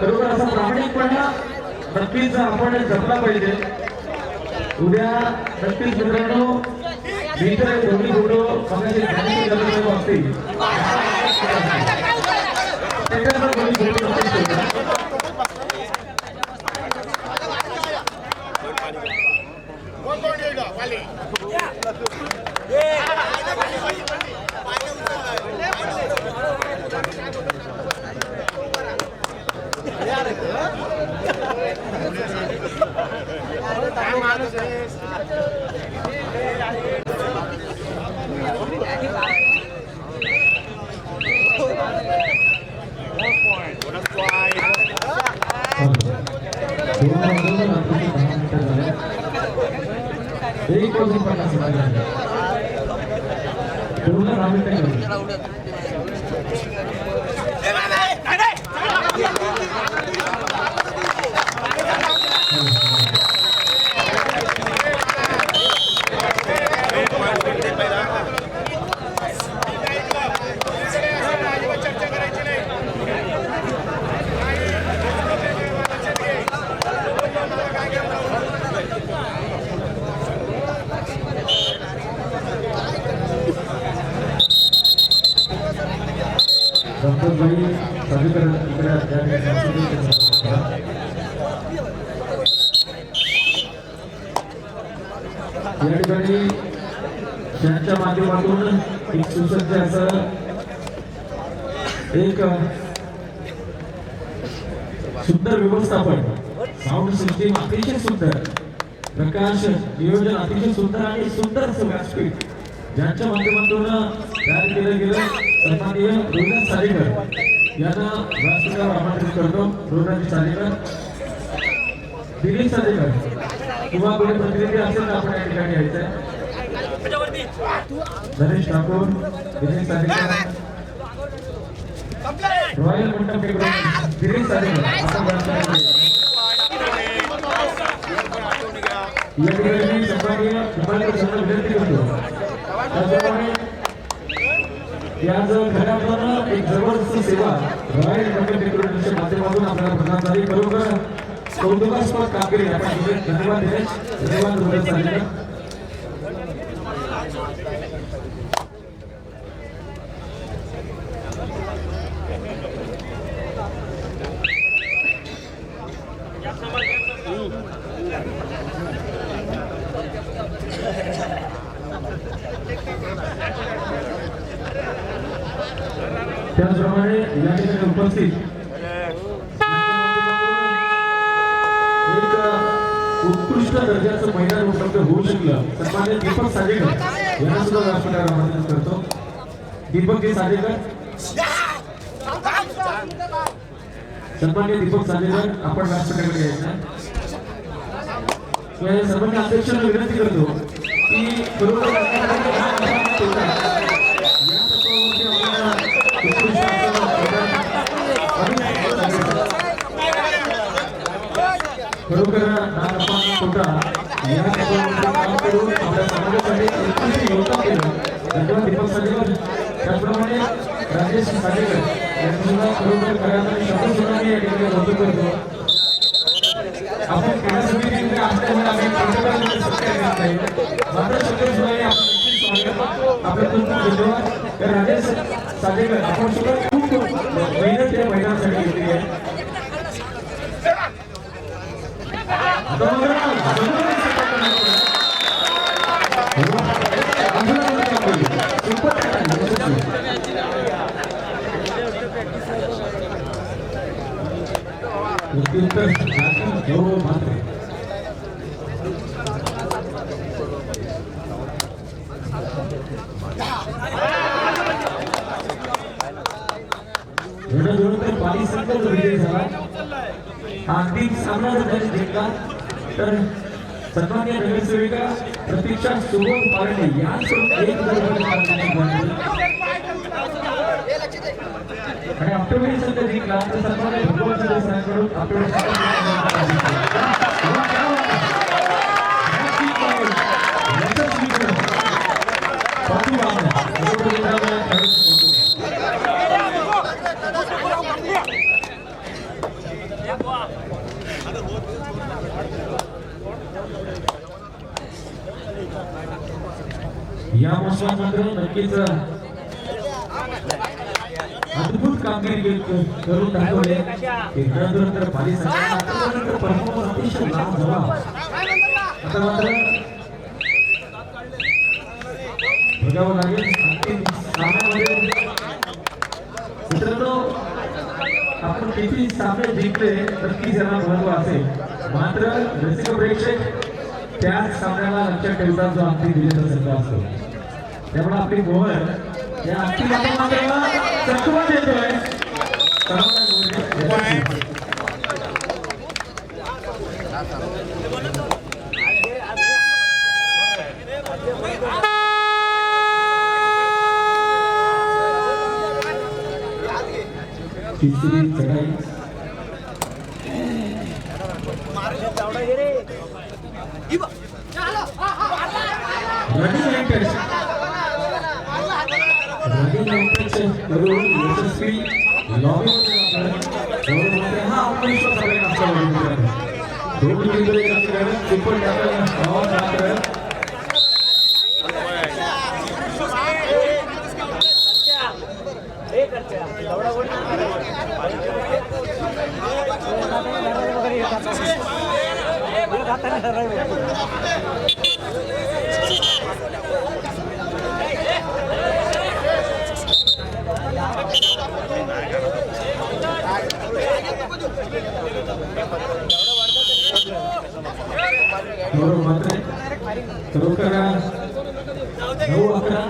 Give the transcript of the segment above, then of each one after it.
बरोबर असा प्रामाणिकपणा नक्कीच आपण जपला पाहिजे. उद्या नक्कीच मित्रांनो मी तर दोन्ही फोटो बघायचे ज्ञानाची गरज असतील त्याच्यानंतर だって。संतोषभाई सगळीकडे इकडे या ठिकाणी त्यांच्या माध्यमातून एक सुसज्ज असं एक सुंदर व्यवस्थापन साऊंड सिस्टीम अतिशय सुंदर प्रकाश नियोजन अतिशय सुंदर आणि सुंदर असं व्यासपीठ ज्यांच्या माध्यमातून तयार केलं गेलं सन्माननीय रोहित सालेकर. यांना व्यासपीठावर आमंत्रित करतो रोहित सालेकर. दिलीप सालेकर. किंवा कोणी प्रतिनिधी असेल तर आपण या ठिकाणी यायचं धनेश ठाकूर दिलीप सालेकर. रॉयल मंडप दिलीप सालेकर. या ठिकाणी सन्माननीय निंबाळकर विनंती करतो. त्याचप्रमाणे याच घरातून एक जबरदस्त सेवा रॉयल मंडल डेकोरेशनच्या माध्यमातून आपल्याला प्रदान झाली. खरोखर कौतुकास्पद कामगिरी. आपण धन्यवाद दिनेश धन्यवाद रोहित सारेकर त्याचप्रमाणे या ठिकाणी उपस्थित उत्कृष्ट दर्जाचं मैदान उपलब्ध होऊ शकलं. सन्मान्य दीपक साजेकर यांना सुद्धा व्यासपीठावर आमंत्रित करतो. दीपक जी साजेकर. सन्मान्य दीपक साजेकर आपण व्यासपीठाकडे यायचं. या सर्वांनी अध्यक्षांना विनंती करतो की बरोबर या तत्वावरती आपल्याला उत्कृष्ट असं मैदान खरोखर नागप्पा कोटा या तत्वावरती काम करून आपल्या समाजासाठी उत्कृष्ट योगदान केलं धन्यवाद दीपक साजेकर त्याचप्रमाणे राजेश साजेकर खरोखर शब्द सुद्धा मी या ठिकाणी कौतुक करतो. आपण क्रीडा असल्यामुळे आम्ही सत्कार करत नाही मात्र खूप खूप धन्यवाद राजेश साजेकर आपण सुद्धा खूप खूप मेहनत या मैदानासाठी घेतली आहे आता बघा ना, अजूनही support करणार. अजूनही काम करू. Super talent, यशस्वी. प्रत्युत्तर जाती गौरव मात्र एवढं जोडून तर पाणी संकल्प विजयी झाला हा अंतिम सामना जर त्यांनी जिंकला तर सन्मान्य नगरसेविका प्रतीक्षा सुबोध पारणे यांचं एक आणि ऑक्टोबेरी संघ जिंकला. तर सन्मान्य भगवान सदस्यांकडून या महोत्सवामध्ये नक्कीच कामगिरी के- करून दाखवले तर पाली संघाचा आतापर्यंत परफॉर्मन्स अतिशय लाजवाब. आता मात्र बघावं लागेल अंतिम सामन्यामध्ये. मित्रांनो आपण किती सामने जिंकले तर ती जरा महत्त्व असेल? मात्र रसिक प्रेक्षक त्याच सामन्याला लक्षात ठेवतात जो अंतिम विजेता संघ असतो. त्यामुळे आपली मोहर या अंतिम मात्र चकवा देतोय सर्वांना मोहर देतोय. तिसरी चढाई रनिंग अँकर्स करून यशस्वी लॉबीमध्ये आपलं बरोबर हा आत्मविश्वास सगळ्यांना असला पाहिजे. दोन बिंदू एक असल्यानं सुपर टाकलं धावा मात्र बरोबर मात्र खरोखर नऊ अकरा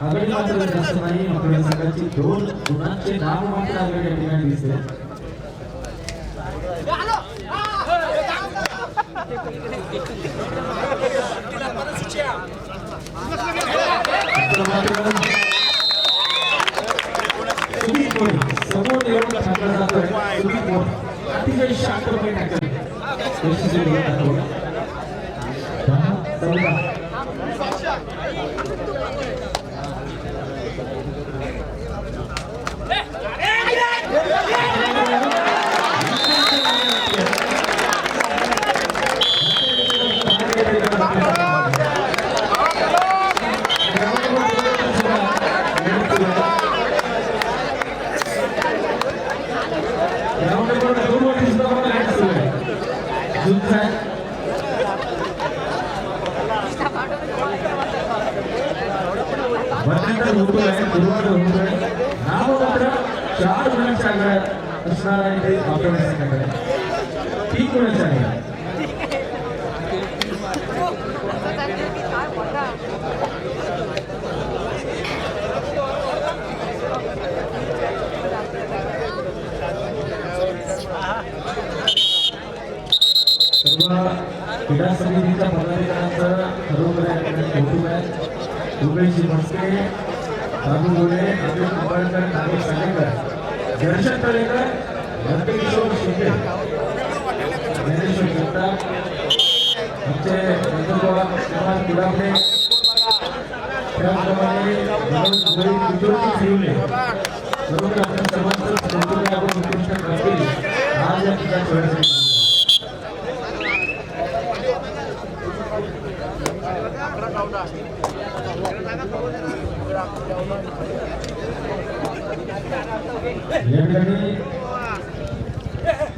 आघाडी मात्र जास्त नाही आपल्या संघाची दोन गुणांचे नाव मात्र आघाडी या ठिकाणी दिसते मात्र मात्र सुदीप मोरे समोर निवडून टाकला जातोय सुदीप मोरे अतिशय शांतपणे टाकले असणार आहे ते आपल्या संघाकडे तीन गुणांच्या क्रीडा समितीच्या पदाधिकाऱ्यांचं खरोखर या कौतुक आहे उमेश म्हस्के राजू गोळे अब्दुल कुंभारकर नागेश सांगेकर दर्शन तळेकर नंदकिशोर शिंदे ज्ञानेश्वर जगताप आमचे नंदुरबार कुमार गुलाबे त्याचप्रमाणे मनोज गोळी किशोरजी आपण सर्वांचं कौतुक आपण उत्कृष्ट कामगिरी आज या ठिकाणी वेळेसाठी या ठिकाणी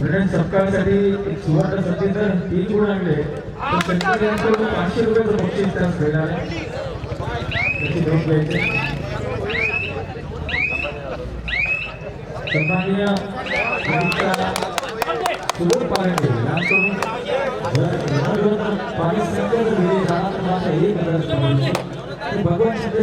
ब्रिटन सत्कारसाठी एक सुवर्ण संधी जर तीन गुण आणले. तर शेतकरी यांच्याकडून पाचशे रुपयाचं बक्षीस त्यास मिळणार आहे. त्याची नोंद घ्यायची. सन्माननीय सुबोध पारंडे यांकडून पाणी जाणार एक भगवान शिंदे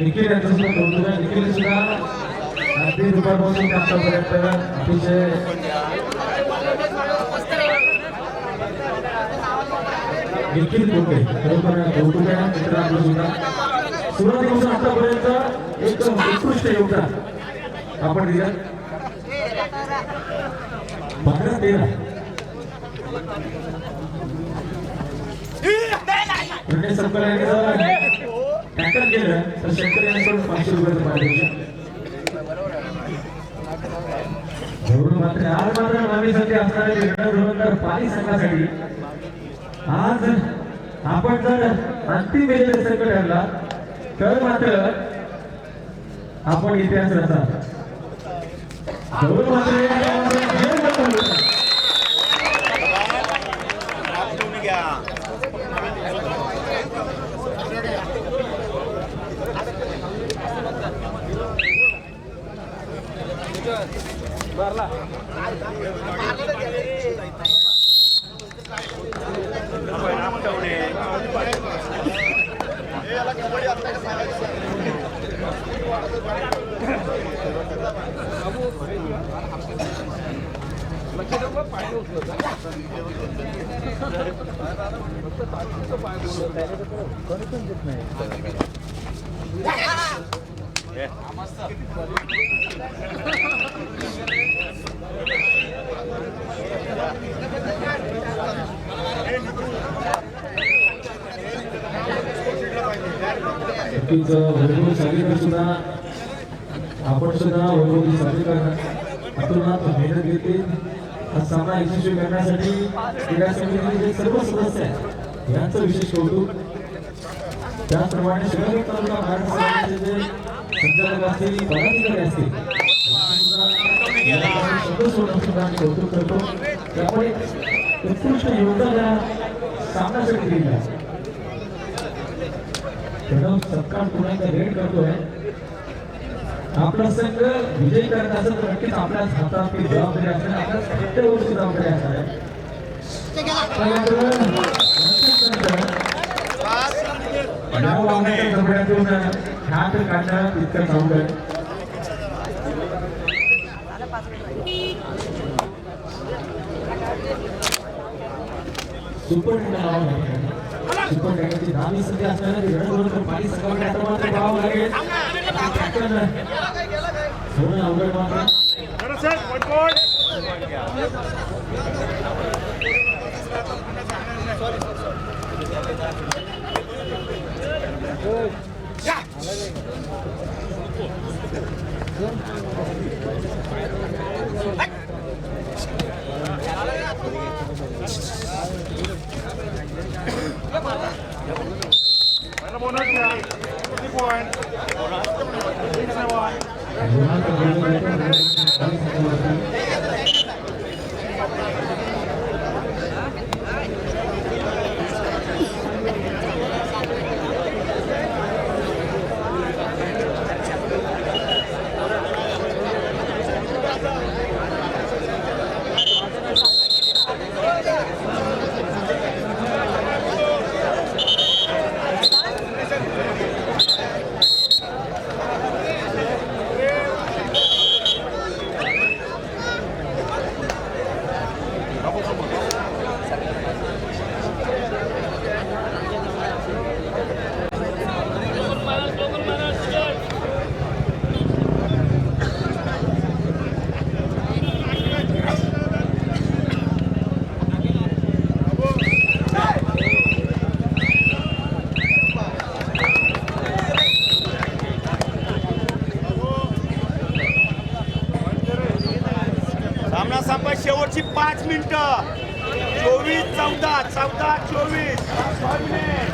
निखिल यांच्यासोबत बोलतोय निखिल सुद्धा. अगदी दुपारपासून आतापर्यंत अतिशय. निखिल बोलते खरोखर कौतुक आहे मित्रांनो सुद्धा. सुरुवातीपासून आतापर्यंत एक उत्कृष्ट योगदान. आपण दिलं. बारा तेरा. म्हणजे संकल्पने जर टॅकल केलं तर शेतकरी यांच्याकडून पाचशे रुपयाचं पारितोषिक धरून मात्र आज मात्र मागणीसाठी असणारे निर्णय धुरंधर पाणी संघासाठी आज आपण जर अंतिम वेळेला संकट ठरला तर मात्र आपण इतिहास रचा धरून मात्र नक्कीच वैभव सांगितलं सुद्धा आपण सुद्धा वैभवी साजरी करणार अतुलनाथ मेहनत घेते. हा सामना यशस्वी करण्यासाठी क्रीडा समितीचे जे सर्व सदस्य आहेत यांचं विशेष कौतुक. त्याचप्रमाणे शिवाजी तालुका मराठा समाजाचे जे संचालक असतील पदाधिकारी असतील शब्द सोडून सुद्धा आम्ही कौतुक करतो त्यामुळे उत्कृष्ट योगदान सामन्यासाठी दिलेलं आहे सत्कार पुन्हा एकदा रेड करतोय. आपला संघ विजय करत असेल तर नक्कीच आपल्याच हातात ती जबाबदारी असेल आपल्याच खात्यावरची जबाबदारी असणार आहे. त्यामुळे नक्कीच नंतर या वाहनाच्या जबड्यातून हात काढणं तितकंच अवघड आहे. सुपर नाव सुपर टेंडरची दहावी संधी असल्यानं ते पाणी संघाकडे मात्र पाहावं लागेल कॅप्टन अवघड मात्र रोनाल्डो Yeah. पाच मिनिट. चोवीस चौदा चौदा चोवीस. पाच मिनिट